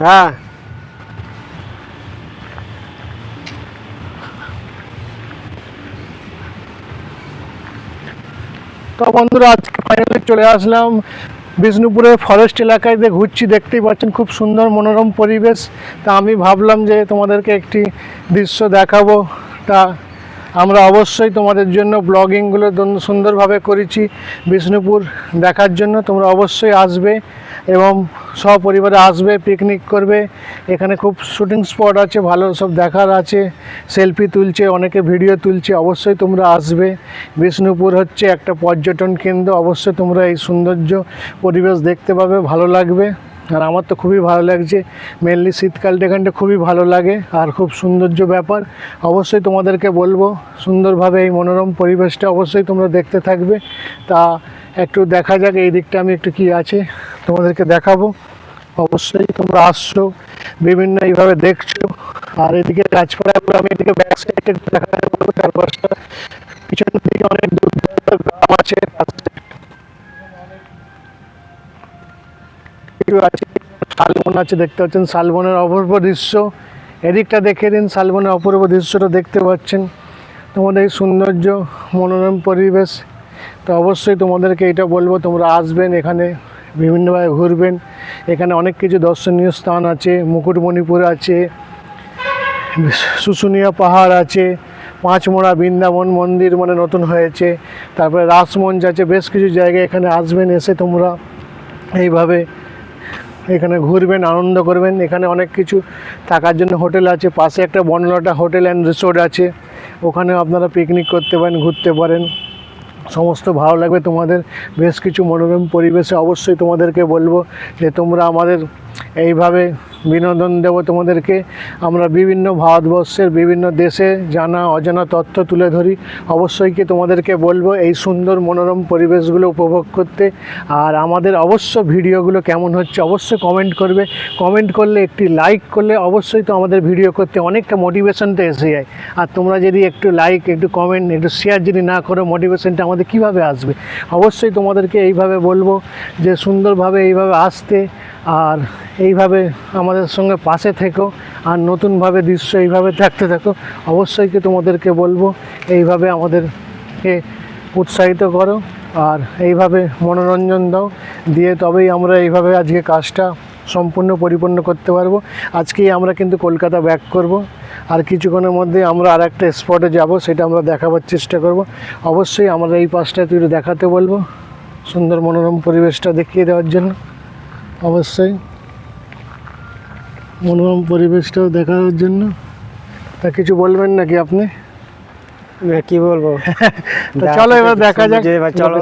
হ্যাঁ। তো বন্ধুরা, আজকে ফাইনালি চলে আসলাম বিষ্ণুপুরের ফরেস্ট এলাকায়। দিয়ে ঘুরছি, দেখতেই পাচ্ছেন, খুব সুন্দর মনোরম পরিবেশ। তা আমি ভাবলাম যে তোমাদেরকে একটি দৃশ্য দেখাবো। তা আমরা অবশ্যই তোমাদের জন্য ব্লগিংগুলো সুন্দরভাবে করেছি বিষ্ণুপুর দেখার জন্য। তোমরা অবশ্যই আসবে এবং সপরিবারে আসবে পিকনিক করবে। এখানে খুব শুটিং স্পট আছে, ভালো সব দেখার আছে। সেলফি তুলছে, অনেকে ভিডিও তুলছে, অবশ্যই তোমরা আসবে। বিষ্ণুপুর হচ্ছে একটা পর্যটন কেন্দ্র, অবশ্যই তোমরা এই সৌন্দর্য পরিবেশ দেখতে পাবে, ভালো লাগবে। আর আমার তো খুবই ভালো লাগছে। মেনলি শীতকালটা এখানটা খুবই ভালো লাগে আর খুব সৌন্দর্য ব্যাপার। অবশ্যই তোমাদেরকে বলব, সুন্দরভাবে এই মনোরম পরিবেশটা অবশ্যই তোমরা দেখতে থাকবে। তা একটু দেখা যাক এই দিকটা আমি একটু কি আছে, তোমাদেরকে দেখাবো। অবশ্যই তোমরা আসছো, বিভিন্ন এইভাবে দেখছ। আর এদিকে গাছপালাগুলো আমি এদিকে ব্যাক সাইডে দেখা যাব চারপাশটা। পিছনের দিকে অনেক দূর আছে আছে। শালবন আছে, দেখতে পাচ্ছেন শালবনের অপূর্ব দৃশ্য। এদিকটা দেখে দিন শালবনের অপূর্ব দৃশ্যটা দেখতে পাচ্ছেন। তোমাদের এই সৌন্দর্য, মনোরম পরিবেশ। তো অবশ্যই তোমাদেরকে এটা বলব, তোমরা আসবেন এখানে, বিভিন্নভাবে ঘুরবেন। এখানে অনেক কিছু দর্শনীয় স্থান আছে, মুকুটমণিপুর আছে, শুশুনিয়া পাহাড় আছে, পাঁচমোড়া বৃন্দাবন মন্দির মানে নতুন হয়েছে, তারপরে রাসমঞ্চ আছে, বেশ কিছু জায়গায় এখানে আসবেন এসে তোমরা। এইভাবে এখানে ঘুরবেন, আনন্দ করবেন। এখানে অনেক কিছু থাকার জন্য হোটেল আছে। পাশে একটা বনলটা হোটেল অ্যান্ড রিসোর্ট আছে। ওখানে আপনারা পিকনিক করতে পারেন, ঘুরতে পারেন। সমস্ত ভালো লাগবে তোমাদের। বেশ কিছু মনোরম পরিবেশে অবশ্যই তোমাদেরকে বলব যে তোমরা আমাদের এইভাবে বিনোদন দেব তোমাদেরকে। আমরা বিভিন্ন ভারতবর্ষের বিভিন্ন দেশে জানা, অজানা তথ্য তুলে ধরি। অবশ্যই কি তোমাদেরকে বলব, এই সুন্দর মনোরম পরিবেশগুলো উপভোগ করতে। আর আমাদের অবশ্য ভিডিওগুলো কেমন হচ্ছে অবশ্যই কমেন্ট করবে। কমেন্ট করলে একটি লাইক করলে অবশ্যই তো আমাদের ভিডিও করতে অনেকটা মোটিভেশনটা এসে যায়। আর তোমরা যদি একটু লাইক একটু কমেন্ট একটু শেয়ার যদি না করো মোটিভেশনটা আমাদের কীভাবে আসবে? অবশ্যই তোমাদেরকে এইভাবে বলব যে সুন্দরভাবে এইভাবে আসতে আর এইভাবে আমাদের সঙ্গে পাশে থেকো, আর নতুনভাবে দৃশ্য এইভাবে থাকতে থাকো, অবশ্যই কি তোমাদেরকে বলব, এইভাবে আমাদেরকে উৎসাহিত করো, আর এইভাবে মনোরঞ্জন দাও, দিয়ে তবেই আমরা এইভাবে আজকে কাজটা সম্পূর্ণ পরিপূর্ণ করতে পারব। আজকেই আমরা কিন্তু কলকাতা ব্যাক করব, আর কিছুক্ষণের মধ্যে আমরা আর একটা স্পটে যাব, সেটা আমরা দেখাবার চেষ্টা করব। অবশ্যই আমরা এই পাশটা তুই দেখাতে বলব, সুন্দর মনোরম পরিবেশটা দেখিয়ে দেওয়ার জন্য। অবশ্যই। মনোরম পরিবেশটাও দেখার জন্য। তা কিছু বলবেন নাকি আপনি? কি বলব? চলো এবার দেখা যাক। চলো।